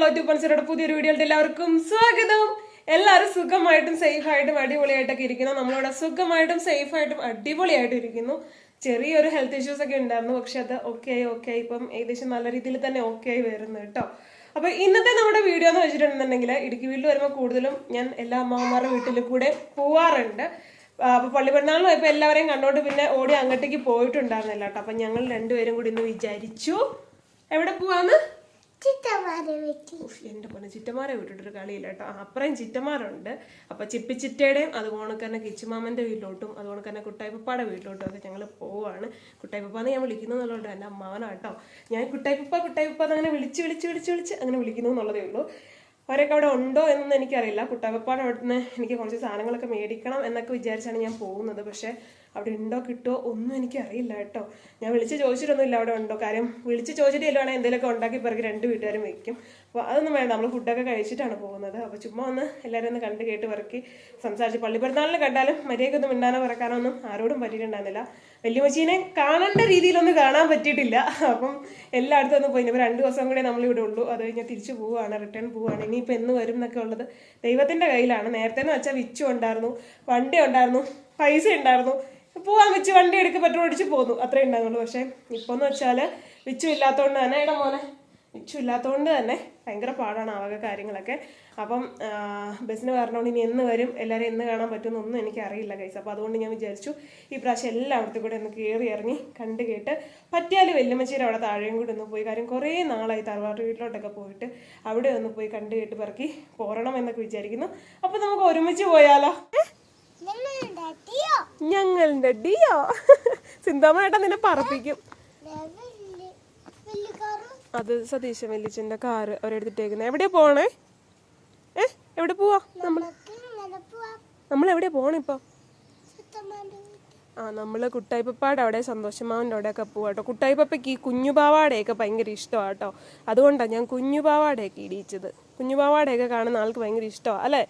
To പൾസറുടെ പുതിയൊരു വീഡിയോയിലേക്ക് എല്ലാവർക്കും സ്വാഗതം. എല്ലാവരും സുഖമായിട്ടും സേഫായിട്ടും അടിപൊളിയായിട്ടൊക്കെ ഇരിക്കുന്നു. നമ്മളിവിടെ സുഖമായിട്ടും സേഫായിട്ടും അടിപൊളിയായിട്ടും ഇരിക്കുന്നു. ചെറിയൊരു ഹെൽത്ത് ഇഷ്യൂസ് ഒക്കെ ഉണ്ടായിരുന്നു. പക്ഷെ അത് ഓക്കെ ആയി ഓക്കെ ഇപ്പം ഏകദേശം നല്ല രീതിയിൽ തന്നെ ഓക്കെ ആയി വരുന്നു കേട്ടോ. അപ്പൊ ഇന്നത്തെ നമ്മുടെ വീഡിയോ എന്ന് വെച്ചിട്ടുണ്ടെന്നുണ്ടെങ്കിൽ ഇടുക്കി വീട്ടിൽ വരുമ്പോൾ കൂടുതലും ഞാൻ എല്ലാ അമ്മമാരുടെ വീട്ടിൽ കൂടെ പോവാറുണ്ട്. അപ്പോൾ അപ്പൊ പള്ളി പെരുന്നാളിന് പോയപ്പോ എല്ലാവരെയും കണ്ടോണ്ട് പിന്നെ ഓടി അങ്ങോട്ടേക്ക് പോയിട്ടുണ്ടായിരുന്നില്ല കേട്ടോ. അപ്പൊ ഞങ്ങൾ രണ്ടുപേരും കൂടി ഇന്ന് വിചാരിച്ചു. എവിടെ പോവാന്ന്? എന്റെ പൊന്നെ ചിറ്റമാരെ വിട്ടിട്ടൊരു കളിയില്ല കേട്ടോ. അപ്പുറം ചിറ്റമാരുണ്ട്. അപ്പൊ ചിപ്പിച്ചിറ്റയുടെയും അതുപോലെ തന്നെ കിച്ചുമാമന്റെ വീട്ടിലോട്ടും അതുപോലെ തന്നെ കുട്ടായിപ്പപ്പാടെ വീട്ടിലോട്ടും ഒക്കെ ഞങ്ങൾ പോവാണ്. കുട്ടായിപ്പപ്പാന്ന് ഞാൻ വിളിക്കുന്നു എന്നുള്ളത് എന്റെ അമ്മാവനാ കേട്ടോ. ഞാൻ കുട്ടായിപ്പപ്പ കുട്ടായിപ്പപ്പ അങ്ങനെ വിളിച്ച് വിളിച്ച് വിളിച്ച് വിളിച്ച് അങ്ങനെ വിളിക്കുന്നു എന്നുള്ളതേ ഉള്ളൂ. അവരൊക്കെ അവിടെ ഉണ്ടോ എന്നൊന്നും എനിക്കറിയില്ല. കുട്ടായിപ്പപ്പാടെ അവിടുന്ന് എനിക്ക് കുറച്ച് സാധനങ്ങളൊക്കെ മേടിക്കണം എന്നൊക്കെ വിചാരിച്ചാണ് ഞാൻ പോകുന്നത്. പക്ഷേ അവിടെ ഉണ്ടോ കിട്ടുമോ ഒന്നും എനിക്കറിയില്ല കേട്ടോ. ഞാൻ വിളിച്ച് ചോദിച്ചിട്ടൊന്നുമില്ല അവിടെ ഉണ്ടോ. കാര്യം വിളിച്ച് ചോദിച്ചിട്ട് ചെല്ലുവാണെങ്കിൽ എന്തെങ്കിലുമൊക്കെ ഉണ്ടാക്കി പിറകെ രണ്ട് വീട്ടുകാരും വയ്ക്കും. അപ്പോൾ അതൊന്നും വേണ്ട നമ്മൾ ഫുഡൊക്കെ കഴിച്ചിട്ടാണ് പോകുന്നത്. അപ്പോൾ ചുമ്മാ ഒന്ന് എല്ലാവരും ഒന്ന് കണ്ട് കേട്ട് പറക്കി സംസാരിച്ച് പള്ളി പെരുന്നാളിന് കണ്ടാലും മര്യാദക്കൊന്നും മിണ്ടാനോ പറക്കാനൊന്നും ആരോടും പറ്റിയിട്ടുണ്ടായിരുന്നില്ല. വല്യമ്മച്ചീനെ കാണേണ്ട രീതിയിലൊന്നും കാണാൻ പറ്റിയിട്ടില്ല. അപ്പം എല്ലായിടത്തും ഒന്ന് പോയി. ഇപ്പോൾ രണ്ട് ദിവസം കൂടെ നമ്മളിവിടെ ഉള്ളൂ. അത് കഴിഞ്ഞാൽ തിരിച്ചു പോവുകയാണ് റിട്ടേൺ പോവുകയാണ്. ഇനിയിപ്പോൾ എന്ന് വരും എന്നൊക്കെ ഉള്ളത് ദൈവത്തിന്റെ കയ്യിലാണ്. നേരത്തെ എന്ന് വെച്ചാൽ വിച്ചു ഉണ്ടായിരുന്നു വണ്ടി ഉണ്ടായിരുന്നു പൈസ ഉണ്ടായിരുന്നു പോവാൻ വെച്ച് വണ്ടി എടുക്ക് പെട്രോൾ അടിച്ച് പോന്നു. അത്രേ ഉണ്ടാകുള്ളൂ പക്ഷേ ഇപ്പോൾ എന്ന് വെച്ചാൽ വിച്ചു ഇല്ലാത്തതുകൊണ്ട് തന്നെ ഇട മോനെ വിച്ചു ഇല്ലാത്തതുകൊണ്ട് തന്നെ ഭയങ്കര പാടാണ് ആവക വക കാര്യങ്ങളൊക്കെ. അപ്പം ബസ്സിന് വരണോണ്ട് ഇനി എന്ന് വരും? എല്ലാവരും എന്ന് കാണാൻ പറ്റുമെന്നൊന്നും എനിക്ക് അറിയില്ല കൈസ് അപ്പോൾ അതുകൊണ്ട് ഞാൻ വിചാരിച്ചു ഈ പ്രാവശ്യം എല്ലായിടത്തും കൂടെ ഒന്ന് കയറി ഇറങ്ങി കണ്ട് കേട്ട് പറ്റിയാൽ വെല്ലുമച്ചേരി അവിടെ താഴെയും കൂടെ ഒന്ന് പോയി. കാര്യം കുറേ നാളായി തറവാട്ട് വീട്ടിലോട്ടൊക്കെ പോയിട്ട് അവിടെ ഒന്ന് പോയി കണ്ട് കേട്ട് പിറക്കി പോരണം എന്നൊക്കെ വിചാരിക്കുന്നു. അപ്പോൾ നമുക്ക് ഒരുമിച്ച് പോയാലോ? ഞങ്ങളുടെ ഡിയോ? സിന്താമേട്ട നിന്നെ പറപ്പിക്കും. അത് സതീശ വെല്ലിച്ചന്റെ കാറ് ഒരെടുത്തിട്ടേക്കുന്നത് എവിടെയാ പോണേ? ഏ എവിടെ പോവാ നമ്മൾ നമ്മൾ എവിടെയാ പോണേ ഇപ്പൊ? ആ നമ്മൾ കുട്ടായിപ്പപ്പാടെ അവിടെ സന്തോഷമാവന്റെ പോവാ കേട്ടോ കുട്ടായിപ്പപ്പയ്ക്ക് ഈ കുഞ്ഞുപാവാടയൊക്കെ ഭയങ്കര ഇഷ്ടമാണ് കേട്ടോ അതുകൊണ്ടാണ് ഞാൻ കുഞ്ഞുപാവാടയൊക്കെ ഇടിയിച്ചത്. കുഞ്ഞുപാവാടയൊക്കെ കാണുന്ന ആൾക്ക് ഭയങ്കര ഇഷ്ടമാണ് അല്ലേ?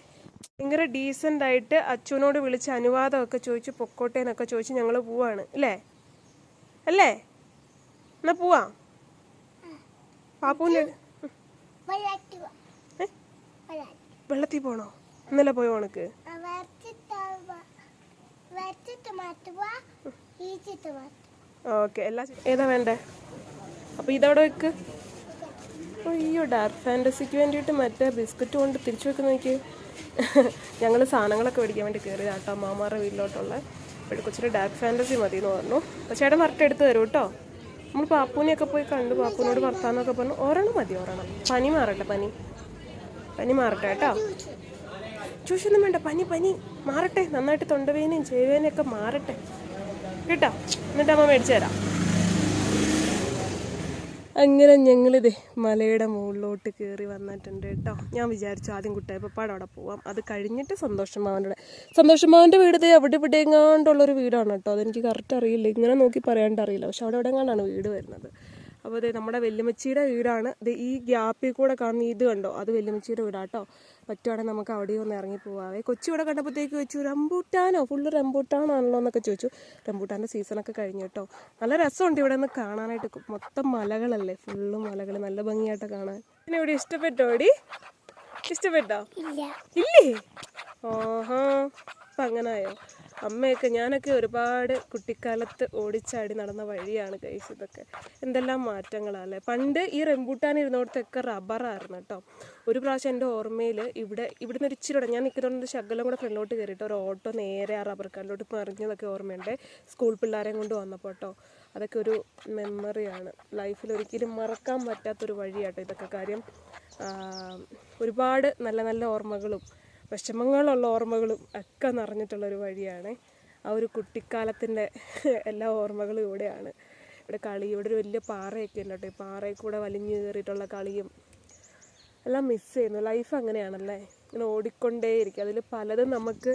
ഭയങ്കര ഡീസന്റ് ആയിട്ട് അച്ഛനോട് വിളിച്ച് അനുവാദമൊക്കെ ചോദിച്ച് പൊക്കോട്ടേന്നൊക്കെ ചോദിച്ച് ഞങ്ങൾ പോവാണ്. അല്ലേ? അല്ലേ? എന്നാ പോവാ. പാപ്പൂന്റെ വെള്ളത്തിൽ പോണോ? ഇന്നലെ പോയോ ഉണക്ക് ഓക്കെ എല്ലാ ഏതാ വേണ്ടേ? അപ്പോൾ ഇതവിടെ വെക്ക്. അയ്യോ ഡാർക്ക് ഫാന്റസിക്ക് വേണ്ടിയിട്ട് മറ്റേ ബിസ്ക്കറ്റ് കൊണ്ട് തിരിച്ചു വെക്കുന്ന നോക്കി ഞങ്ങൾ സാധനങ്ങളൊക്കെ മേടിക്കാൻ വേണ്ടി കയറി കേട്ടോ അമ്മമാരുടെ വീട്ടിലോട്ടുള്ള ഇവിടെ കൊച്ചിന് ഡാർക്ക് ഫാന്റസി മതി എന്ന് പറഞ്ഞു. അപ്പോൾ ചേട്ടൻ വരട്ടെ എടുത്ത് തരും കേട്ടോ നമ്മൾ പാപ്പൂനെയൊക്കെ പോയി കണ്ടു പാപ്പൂനോട് വർത്താനൊക്കെ പറഞ്ഞു. ഒരെണ്ണം മതി ഒരെണ്ണം. പനി മാറട്ടെ പനി. പനി മാറട്ടെ കേട്ടോ. ചൂഷൊന്നും വേണ്ട പനി പനി. മാറട്ടെ നന്നായിട്ട് തൊണ്ടവേനയും ചേവേനയൊക്കെ മാറട്ടെ. കേട്ടോ? എന്നിട്ട് അമ്മ മേടിച്ചു തരാം. അങ്ങനെ ഞങ്ങളിത് മലയുടെ മുകളിലോട്ട് കയറി വന്നിട്ടുണ്ട് കേട്ടോ. ഞാൻ വിചാരിച്ചു ആദ്യം കുട്ടായപ്പാട് അവിടെ പോവാം. അത് കഴിഞ്ഞിട്ട് സന്തോഷം മാവന്റെ സന്തോഷം മാവന്റെ വീട് അവിടെ ഇവിടെ എങ്ങാണ്ടുള്ളൊരു വീടാണ് കേട്ടോ. അതെനിക്ക് കറക്റ്റ് അറിയില്ല. ഇങ്ങനെ നോക്കി പറയാണ്ട് അറിയില്ല. പക്ഷെ അവിടെ എവിടെ എങ്ങാണ്ടാണ് വീട് വരുന്നത്. അപ്പോൾ അതെ നമ്മുടെ വെല്ലുമച്ചിയുടെ വീടാണ്. ഇത് ഈ ഗ്യാപ്പിൽ കൂടെ കാണുന്ന ഇത് കണ്ടോ? അത് വെല്ലുമച്ചിയുടെ വീടാട്ടോ പറ്റുവാണെങ്കിൽ നമുക്ക് അവിടെ ഒന്ന് ഇറങ്ങി പോവാവേ. കൊച്ചു ഇവിടെ കണ്ടപ്പോഴത്തേക്ക് വെച്ചു റംബൂട്ടാനോ? ഫുള്ള് റംബൂട്ടാനാണല്ലോ എന്നൊക്കെ ചോദിച്ചു. റംബൂട്ടാന്റെ സീസണൊക്കെ കഴിഞ്ഞു കേട്ടോ. നല്ല രസമുണ്ട് ഇവിടെ നിന്ന് കാണാനായിട്ട്. മൊത്തം മലകളല്ലേ? ഫുള്ള് മലകൾ നല്ല ഭംഗിയായിട്ട് കാണാൻ. പിന്നെ ഇവിടെ ഇഷ്ടപ്പെട്ടോ എടി? ഇഷ്ടപ്പെട്ടോ? ഇല്ല. ഇല്ലേ? ഓഹാ അപ്പം അങ്ങനായോ? അമ്മയൊക്കെ ഞാനൊക്കെ ഒരുപാട് കുട്ടിക്കാലത്ത് ഓടിച്ചാടി നടന്ന വഴിയാണ് കൈസ് ഇതൊക്കെ. എന്തെല്ലാം മാറ്റങ്ങളല്ലേ? പണ്ട് ഈ റെമ്പൂട്ടാൻ ഇരുന്നോടത്തൊക്കെ റബ്ബറായിരുന്നു കേട്ടോ. ഒരു പ്രാവശ്യം എന്റെ ഓർമ്മയിൽ ഇവിടെ ഇവിടുന്ന് ഒരു ഇച്ചിരി ഞാൻ നിൽക്കുന്നതുകൊണ്ട് ശകലം കൂടെ ഫ്രണ്ടിലോട്ട് കയറിയിട്ട് ഒരു ഓട്ടോ നേരെ ആ റബ്ബർ കാലിലോട്ട് മറിഞ്ഞതൊക്കെ ഓർമ്മയുണ്ട്. സ്കൂൾ പിള്ളേരെയും കൊണ്ട് വന്നപ്പോൾ കേട്ടോ. അതൊക്കെ ഒരു മെമ്മറിയാണ് ലൈഫിൽ ഒരിക്കലും മറക്കാൻ പറ്റാത്തൊരു വഴിയാട്ടോ ഇതൊക്കെ. കാര്യം ഒരുപാട് നല്ല നല്ല ഓർമ്മകളും വിഷമങ്ങളുള്ള ഓർമ്മകളും ഒക്കെ നിറഞ്ഞിട്ടുള്ളൊരു വഴിയാണ് ആ ഒരു കുട്ടിക്കാലത്തിന്റെ എല്ലാ ഓർമ്മകളും ഇവിടെയാണ്. ഇവിടെ കളി ഇവിടെ ഒരു വലിയ പാറയൊക്കെ ഉണ്ട് കേട്ടോ. ഈ പാറയിൽ കൂടെ വലിഞ്ഞു കയറിയിട്ടുള്ള കളിയും എല്ലാം മിസ് ചെയ്യുന്നു. ലൈഫ് അങ്ങനെയാണല്ലേ? ഇങ്ങനെ ഓടിക്കൊണ്ടേയിരിക്കും. അതിൽ പലതും നമുക്ക്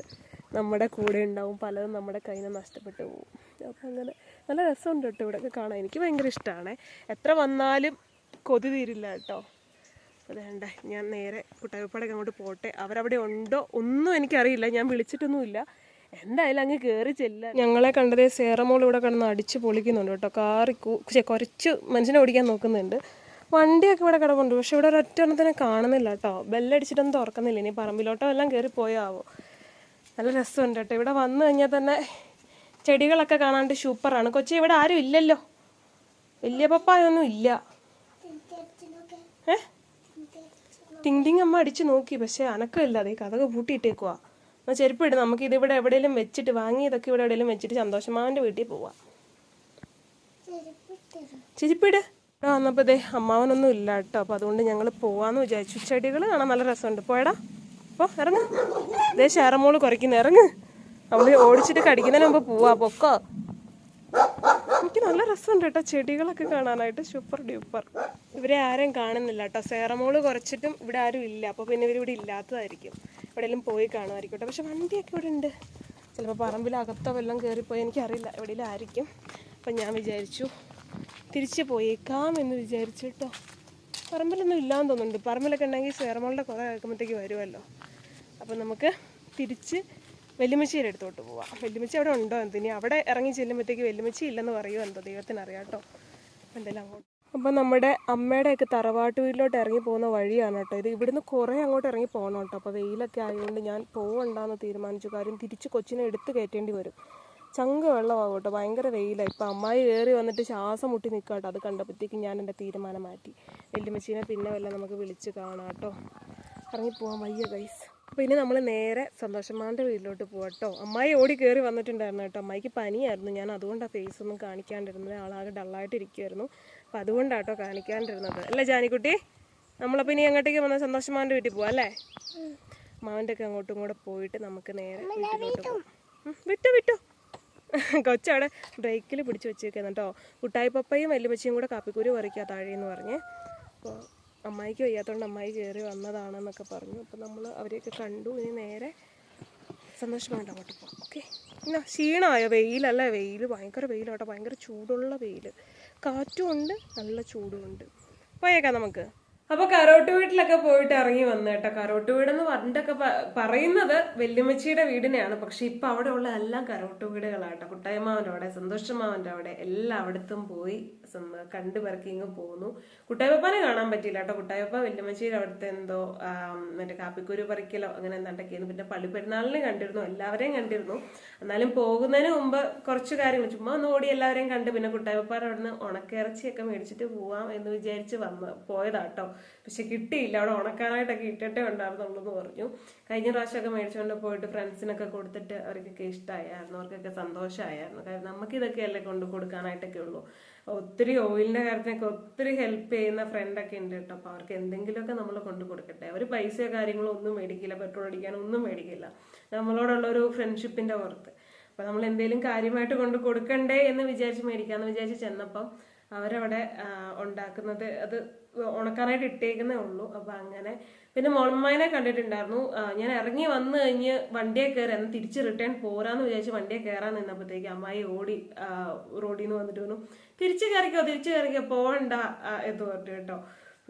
നമ്മുടെ കൂടെ ഉണ്ടാവും. പലതും നമ്മുടെ കയ്യിൽ നിന്ന് നഷ്ടപ്പെട്ടു പോകും. അപ്പം അങ്ങനെ നല്ല രസമുണ്ട് കേട്ടോ ഇവിടെയൊക്കെ കാണാൻ. എനിക്ക് ഭയങ്കര ഇഷ്ടമാണ്. എത്ര വന്നാലും കൊതി തീരില്ല കേട്ടോ. അതേണ്ട ഞാൻ നേരെ കുട്ടവിപ്പാടൊക്കെ അങ്ങോട്ട് പോട്ടെ. അവരവിടെ ഉണ്ടോ? ഒന്നും എനിക്കറിയില്ല. ഞാൻ വിളിച്ചിട്ടൊന്നുമില്ല. എന്തായാലും അങ്ങ് കയറി ചെല്ല. ഞങ്ങളെ കണ്ടതേ സേറമോൾ ഇവിടെ കിടന്ന് അടിച്ച് പൊളിക്കുന്നുണ്ട് കേട്ടോ. കാറി കുറച്ച് മനുഷ്യനെ ഓടിക്കാൻ നോക്കുന്നുണ്ട്. വണ്ടിയൊക്കെ ഇവിടെ കിടപ്പുണ്ട്. പക്ഷെ ഇവിടെ ഒരൊറ്റ എണ്ണത്തിനെ കാണുന്നില്ല കേട്ടോ. ബെല്ലടിച്ചിട്ടൊന്നും തുറക്കുന്നില്ല. ഇനി പറമ്പിലോട്ടോ എല്ലാം കയറി പോയാവോ? നല്ല രസമുണ്ട് കേട്ടോ. ഇവിടെ വന്നു കഴിഞ്ഞാൽ തന്നെ ചെടികളൊക്കെ കാണാണ്ട് സൂപ്പറാണ്. കൊച്ചി ഇവിടെ ആരും ഇല്ലല്ലോ. വലിയ പപ്പായൊന്നും ഇല്ല. ഏഹ് ടിങ് ടിങ് അമ്മ അടിച്ച് നോക്കി. പക്ഷെ അനക്കമില്ല. അതേ കഥക പൂട്ടിയിട്ടേക്കുക എന്നാൽ ചെരുപ്പ് ഇട് നമുക്ക് ഇത് ഇവിടെ എവിടെയെങ്കിലും വെച്ചിട്ട് വാങ്ങിയതൊക്കെ ഇവിടെ എവിടെയെങ്കിലും വെച്ചിട്ട് സന്തോഷമാവന്റെ വീട്ടിൽ പോവാം. ചെരുപ്പിട്. ആ വന്നപ്പോൾ ദേ അമ്മാവനൊന്നും ഇല്ല കേട്ടോ. അപ്പോൾ അതുകൊണ്ട് ഞങ്ങൾ പോവാന്ന് വിചാരിച്ചു. ചെടികൾ കാണാൻ നല്ല രസമുണ്ട്. പോയടാ. അപ്പോൾ ഇറങ്ങ്. ദേ ഷേറമോൾ കുറയ്ക്കുന്നു. ഇറങ്ങ്. അവൾ ഓടിച്ചിട്ട് കടിക്കുന്നതിന് മുമ്പ് പോവാ. പൊക്കോ. എനിക്ക് നല്ല രസമുണ്ട് കേട്ടോ ചെടികളൊക്കെ കാണാനായിട്ട്. Super duper. ഇവരെ ആരും കാണുന്നില്ല കേട്ടോ. സേറമോൾ കുറച്ചിട്ടും ഇവിടെ ആരും ഇല്ല. അപ്പോൾ പിന്നെ ഇവരിവിടെ ഇല്ലാത്തതായിരിക്കും. എവിടെയെങ്കിലും പോയി കാണുമായിരിക്കും കേട്ടോ. പക്ഷെ വണ്ടിയൊക്കെ ഇവിടെ ഉണ്ട്. ചിലപ്പോൾ പറമ്പിലകത്തോ വല്ലതും കയറിപ്പോയി എനിക്കറിയില്ല എവിടെയെങ്കിലും ആയിരിക്കും അപ്പം ഞാൻ വിചാരിച്ചു തിരിച്ചു പോയേക്കാം എന്ന് വിചാരിച്ചു കേട്ടോ. പറമ്പിലൊന്നും ഇല്ലാന്ന് തോന്നുന്നുണ്ട്. പറമ്പിലൊക്കെ ഉണ്ടെങ്കിൽ സേറമോളുടെ കുറേ കേൾക്കുമ്പോഴത്തേക്ക് വരുമല്ലോ. അപ്പം നമുക്ക് തിരിച്ച് വെല്ലുമിച്ചിയുടെ അടുത്തോട്ട് പോവാം. വെല്ലുമിച്ചി അവിടെ ഉണ്ടോ? എന്തോ ഇനി അവിടെ ഇറങ്ങി ചെല്ലുമ്പോഴത്തേക്ക് വെല്ലുമിച്ചി ഇല്ലെന്ന് പറയുമോ എന്തോ ദൈവത്തിനറിയാം കേട്ടോ. എന്തെല്ലാം അങ്ങോട്ട് അപ്പം നമ്മുടെ അമ്മയുടെയൊക്കെ തറവാട്ട് വീട്ടിലോട്ട് ഇറങ്ങി പോകുന്ന വഴിയാണ് കേട്ടോ ഇത്. ഇവിടുന്ന് കുറേ അങ്ങോട്ട് ഇറങ്ങി പോകണം കേട്ടോ. അപ്പോൾ വെയിലൊക്കെ ആയതുകൊണ്ട് ഞാൻ പോകണ്ടെന്ന് തീരുമാനിച്ചു. കാര്യം തിരിച്ച് കൊച്ചിനെ എടുത്ത് കയറ്റേണ്ടി വരും. ചങ്ക വെള്ളമാകും കേട്ടോ. ഭയങ്കര വെയിലാണ് ഇപ്പോൾ അമ്മായി കയറി വന്നിട്ട് ശ്വാസം മുട്ടി നിൽക്കുക കേട്ടോ. അത് കണ്ടപ്പോഴത്തേക്കും ഞാൻ എന്റെ തീരുമാനം മാറ്റി. വെല്ലുമച്ചീനെ പിന്നെ വല്ല നമുക്ക് വിളിച്ച് കാണാം കേട്ടോ. ഇറങ്ങി പോകാൻ വയ്യ ഗൈസ് അപ്പോൾ ഇനി നമ്മൾ നേരെ സന്തോഷമാന്റെ വീട്ടിലോട്ട് പോകാം കേട്ടോ. അമ്മായി ഓടി കയറി വന്നിട്ടുണ്ടായിരുന്നു കേട്ടോ. അമ്മായിക്ക് പനിയായിരുന്നു. ഞാൻ അതുകൊണ്ട് ആ ഫേസ് ഒന്നും കാണിക്കാണ്ടിരുന്നത്. ആളാകെ ഡള്ളായിട്ട് ഇരിക്കുമായിരുന്നു അതുകൊണ്ടാട്ടോ കാണിക്കാണ്ടിരുന്നത്. അല്ലേ ജാനിക്കുട്ടി? നമ്മളപ്പോൾ ഇനി അങ്ങോട്ടേക്ക് വന്ന സന്തോഷമാന്റെ വീട്ടിൽ പോവാം അല്ലേ? മാവന്റെ ഒക്കെ അങ്ങോട്ടും കൂടെ പോയിട്ട് നമുക്ക് നേരെ വീട്ടിലോട്ട് പോകാം ഉം, വിട്ടോ വിട്ടോ. കൊച്ചവിടെ ബ്രേക്കിൽ പിടിച്ച് വെച്ചേക്കുന്നു കേട്ടോ. കുട്ടായി പപ്പയും വല്യമ്മച്ചിയും കൂടെ കാപ്പിക്കൂരി പറിക്കുക താഴെയെന്ന് പറഞ്ഞ്. അപ്പോൾ അമ്മായിക്ക് വയ്യാത്തതുകൊണ്ട് അമ്മായി കയറി വന്നതാണെന്നൊക്കെ പറഞ്ഞു. അപ്പോൾ നമ്മൾ അവരെയൊക്കെ കണ്ടു. ഇനി നേരെ സന്തോഷമായിട്ട് അങ്ങോട്ട് പോകാം ഓക്കെ? എന്നാ ക്ഷീണമായോ വെയിലല്ല? വെയിൽ ഭയങ്കര വെയിലാട്ടോ. ഭയങ്കര ചൂടുള്ള വെയിൽ കാറ്റും ഉണ്ട് നല്ല ചൂടുമുണ്ട് പോയേക്കാം നമുക്ക്. അപ്പോൾ കരോട്ട് വീട്ടിലൊക്കെ പോയിട്ട് ഇറങ്ങി വന്നു കേട്ടോ കരോട്ട് വീടെന്ന് പണ്ടൊക്കെ പറയുന്നത് വെല്ലുമച്ചിയുടെ വീടിനെയാണ്. പക്ഷെ ഇപ്പൊ അവിടെ ഉള്ള എല്ലാം കരോട്ട് വീടുകളാട്ടോ കുട്ടായ്മാവന്റെ അവിടെ സന്തോഷമാവന്റെ അവിടെ എല്ലാം അവിടത്തും പോയി സ്വന്തം കണ്ടു പെറുക്കി പോകുന്നു കുട്ടായപ്പനെ കാണാൻ പറ്റിയില്ല കേട്ടോ. കുട്ടായപ്പ വല്യമ്മച്ചിയുടെ അവിടുത്തെ എന്തോ മറ്റേ കാപ്പിക്കുരു പറിക്കലോ അങ്ങനെ എന്താണ്ടൊക്കെയായിരുന്നു പിന്നെ പള്ളിപ്പെരുന്നാളിനെ കണ്ടിരുന്നു എല്ലാവരെയും കണ്ടിരുന്നു. എന്നാലും പോകുന്നതിന് മുമ്പ് കുറച്ച് കാര്യങ്ങൾ ചുമ്മാ ഒന്ന് ഓടി എല്ലാവരെയും കണ്ട് പിന്നെ കുട്ടായപ്പാട് അവിടുന്ന് ഉണക്കിറച്ചിയൊക്കെ മേടിച്ചിട്ട് പോവാം എന്ന് വിചാരിച്ച് വന്ന് പോയതാട്ടോ പക്ഷെ കിട്ടിയില്ല. അവിടെ ഉണക്കാനായിട്ടൊക്കെ ഇട്ടിട്ടേ ഉണ്ടായിരുന്നുള്ളൂ എന്ന് പറഞ്ഞു. കഴിഞ്ഞ പ്രാവശ്യമൊക്കെ മേടിച്ചുകൊണ്ട് പോയിട്ട് ഫ്രണ്ട്സിനൊക്കെ കൊടുത്തിട്ട് അവർക്കൊക്കെ ഇഷ്ടമായിരുന്നു അവർക്കൊക്കെ സന്തോഷമായിരുന്നു കാരണം നമുക്ക് ഇതൊക്കെയല്ലേ കൊണ്ട് കൊടുക്കാനായിട്ടൊക്കെ ഉള്ളൂ. ഒത്തിരി ഓയിലിന്റെ കാര്യത്തിനൊക്കെ ഒത്തിരി ഹെൽപ്പ് ചെയ്യുന്ന ഫ്രണ്ടൊക്കെ ഉണ്ട് കേട്ടോ. അപ്പോൾ അവർക്ക് എന്തെങ്കിലുമൊക്കെ നമ്മൾ കൊണ്ടു കൊടുക്കട്ടെ. അവർ പൈസയോ കാര്യങ്ങളോ ഒന്നും മേടിക്കില്ല. പെട്രോൾ അടിക്കാൻ ഒന്നും മേടിക്കില്ല. നമ്മളോടുള്ള ഒരു ഫ്രണ്ട്ഷിപ്പിന്റെ പുറത്ത് അപ്പൊ നമ്മൾ എന്തെങ്കിലും കാര്യമായിട്ട് കൊണ്ട് കൊടുക്കണ്ടേ എന്ന് വിചാരിച്ച് മേടിക്കാന്ന് വിചാരിച്ച് ചെന്നപ്പം അവരവിടെ ഉണ്ടാക്കുന്നത് അത് ഉണക്കാനായിട്ട് ഇട്ടേക്കുന്നേ ഉള്ളൂ. അപ്പൊ അങ്ങനെ പിന്നെ മോൺമാനെ കണ്ടിട്ടുണ്ടായിരുന്നു. ഞാൻ ഇറങ്ങി വന്ന് കഴിഞ്ഞ് വണ്ടിയെ കയറി തിരിച്ച് റിട്ടേൺ പോരാന്ന് വിചാരിച്ച് വണ്ടിയെ കയറാൻ നിന്നപ്പോഴത്തേക്ക് അമ്മായി ഓടി റോഡിൽ നിന്ന് വന്നിട്ട് പറഞ്ഞു തിരിച്ചു കയറിക്കോ തിരിച്ചു കയറിക്കോ പോവണ്ട ആ, എന്ന് പറഞ്ഞു കേട്ടോ.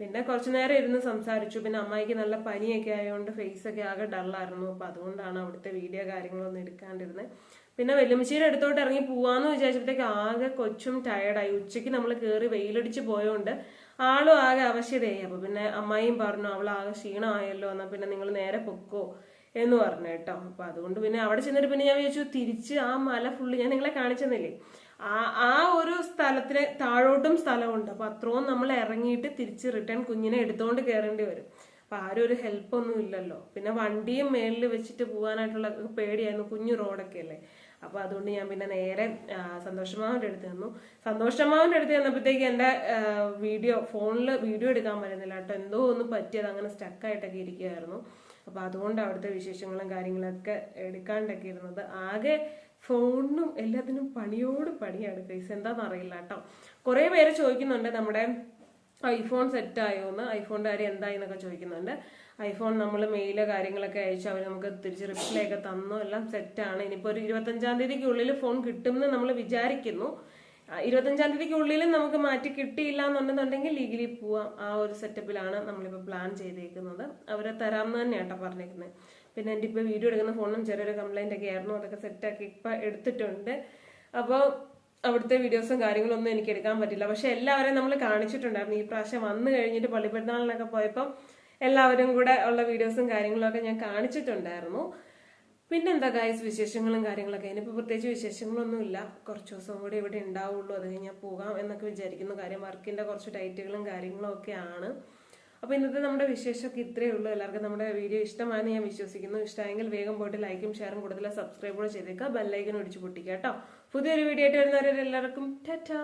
പിന്നെ കുറച്ചു നേരം ഇരുന്ന് സംസാരിച്ചു. പിന്നെ അമ്മായിക്ക് നല്ല പനിയൊക്കെ ആയതുകൊണ്ട് ഫേസ് ഒക്കെ ആകെ ഡള്ളായിരുന്നു അപ്പൊ അതുകൊണ്ടാണ് അവിടുത്തെ വീഡിയോ കാര്യങ്ങളൊന്നും എടുക്കാണ്ടിരുന്നത്. പിന്നെ വെല്ലുമിച്ചിയുടെ അടുത്തോട്ട് ഇറങ്ങി പോവാന്ന് വിചാരിച്ചപ്പോഴത്തേക്ക് ആകെ കൊച്ചും ടയർഡായി ഉച്ചയ്ക്ക് നമ്മൾ കയറി വെയിലടിച്ച് പോയോണ്ട് ആളും ആകെ അവശതയായി. അപ്പൊ പിന്നെ അമ്മായിയും പറഞ്ഞു അവൾ ആകെ ക്ഷീണമായല്ലോ എന്നാ പിന്നെ നിങ്ങൾ നേരെ പൊക്കോ. എന്ന് പറഞ്ഞു കേട്ടോ. അപ്പൊ അതുകൊണ്ട് പിന്നെ അവിടെ ചെന്നിട്ട് പിന്നെ ഞാൻ വിചാരിച്ചു തിരിച്ച് ആ മല ഫുള്ള് ഞാൻ നിങ്ങളെ കാണിച്ചെന്നില്ലേ? ആ ആ ഒരു സ്ഥലത്തിന് താഴോട്ടും സ്ഥലമുണ്ട്. അപ്പൊ അത്രയും നമ്മൾ ഇറങ്ങിയിട്ട് തിരിച്ച് റിട്ടേൺ കുഞ്ഞിനെ എടുത്തോണ്ട് കയറേണ്ടി വരും. അപ്പൊ ആരും ഒരു ഹെൽപ്പ് ഒന്നും ഇല്ലല്ലോ. പിന്നെ വണ്ടിയും മേളിൽ വെച്ചിട്ട് പോകാനായിട്ടുള്ള പേടിയായിരുന്നു കുഞ്ഞു റോഡൊക്കെ അല്ലേ? അപ്പൊ അതുകൊണ്ട് ഞാൻ പിന്നെ നേരെ സന്തോഷമാവന്റെ അടുത്ത് തന്നു സന്തോഷമാവിന്റെ അടുത്ത് ചെന്നപ്പോഴത്തേക്ക് എന്റെ വീഡിയോ ഫോണിൽ വീഡിയോ എടുക്കാൻ പറ്റുന്നില്ല കേട്ടോ. എന്തോ ഒന്ന് പറ്റിയത്. അങ്ങനെ സ്റ്റക്കായിട്ടൊക്കെ ഇരിക്കുകയായിരുന്നു. അപ്പൊ അതുകൊണ്ട് അവിടുത്തെ വിശേഷങ്ങളും കാര്യങ്ങളൊക്കെ എടുക്കാണ്ടൊക്കെ ഇരുന്നത്. ആകെ ഫോണിനും എല്ലാത്തിനും പണിയോട് പണിയാണ് കൈസ് എന്താണെന്ന് അറിയില്ല കേട്ടോ. കുറേ പേര് ചോദിക്കുന്നുണ്ട് നമ്മുടെ ഐഫോൺ സെറ്റ് ആയോ എന്ന് ഐഫോണിന്റെ കാര്യം എന്തായി എന്നൊക്കെ ചോദിക്കുന്നുണ്ട്. ഐഫോൺ നമ്മൾ മെയിൽ കാര്യങ്ങളൊക്കെ അയച്ചു അവർ നമുക്ക് തിരിച്ച് റിപ്ലൈ ഒക്കെ തന്നു. എല്ലാം ആണ് ഇനിയിപ്പോൾ ഒരു ഇരുപത്തഞ്ചാം തീയതിക്കുള്ളിൽ ഫോൺ കിട്ടുമെന്ന് നമ്മൾ വിചാരിക്കുന്നു. ആ, തീയതിക്ക് തീയതിക്കുള്ളിൽ നമുക്ക് മാറ്റി കിട്ടിയില്ല എന്നുണ്ടെന്നുണ്ടെങ്കിൽ ലീഗലി പോവാം. ആ ഒരു സെറ്റപ്പിലാണ് നമ്മളിപ്പോൾ പ്ലാൻ ചെയ്തേക്കുന്നത്. അവരെ തരാമെന്ന് തന്നെയാട്ടോ പറഞ്ഞേക്കുന്നത് പിന്നെ എന്റെ ഇപ്പോൾ വീഡിയോ എടുക്കുന്ന ഫോണും ചെറിയൊരു കംപ്ലൈന്റ് ഒക്കെ ആയിരുന്നു. അതൊക്കെ സെറ്റാക്കി ഇപ്പം എടുത്തിട്ടുണ്ട്. അപ്പോൾ അവിടുത്തെ വീഡിയോസും കാര്യങ്ങളൊന്നും എനിക്ക് എടുക്കാൻ പറ്റില്ല. പക്ഷെ എല്ലാവരെയും നമ്മൾ കാണിച്ചിട്ടുണ്ടായിരുന്നു. ഈ പ്രാവശ്യം വന്നു കഴിഞ്ഞിട്ട് പള്ളിപ്പെരുന്നാളിനൊക്കെ പോയപ്പോൾ എല്ലാവരും കൂടെ ഉള്ള വീഡിയോസും കാര്യങ്ങളൊക്കെ ഞാൻ കാണിച്ചിട്ടുണ്ടായിരുന്നു. പിന്നെന്താ ഗായസ് വിശേഷങ്ങളും കാര്യങ്ങളൊക്കെ. ഇനിയിപ്പോൾ പ്രത്യേകിച്ച് വിശേഷങ്ങളൊന്നും ഇല്ല കുറച്ച് ദിവസം കൂടി ഇവിടെ ഉണ്ടാവുള്ളൂ. അത് കഴിഞ്ഞാൽ പോകാം എന്നൊക്കെ വിചാരിക്കുന്നു. കാര്യം വർക്കിന്റെ കുറച്ച് ടൈറ്റുകളും കാര്യങ്ങളും ഒക്കെയാണ്. അപ്പോൾ ഇന്നത്തെ നമ്മുടെ വിശേഷമൊക്കെ ഇത്രയേ ഉള്ളൂ. എല്ലാവർക്കും നമ്മുടെ വീഡിയോ ഇഷ്ടമാണെന്ന് ഞാൻ വിശ്വസിക്കുന്നു. ഇഷ്ടമായെങ്കിൽ വേഗം പോയിട്ട് ലൈക്കും ഷെയറും കൂടുതൽ സബ്സ്ക്രൈബ് കൂടെ ചെയ്തേക്കുക ബെല്ലൈക്കൻ ഒടിച്ച് പൊട്ടിക്കുക കേട്ടോ. പുതിയൊരു വീഡിയോ ആയിട്ട് വരുന്നവരെല്ലാവർക്കും ടാറ്റാ!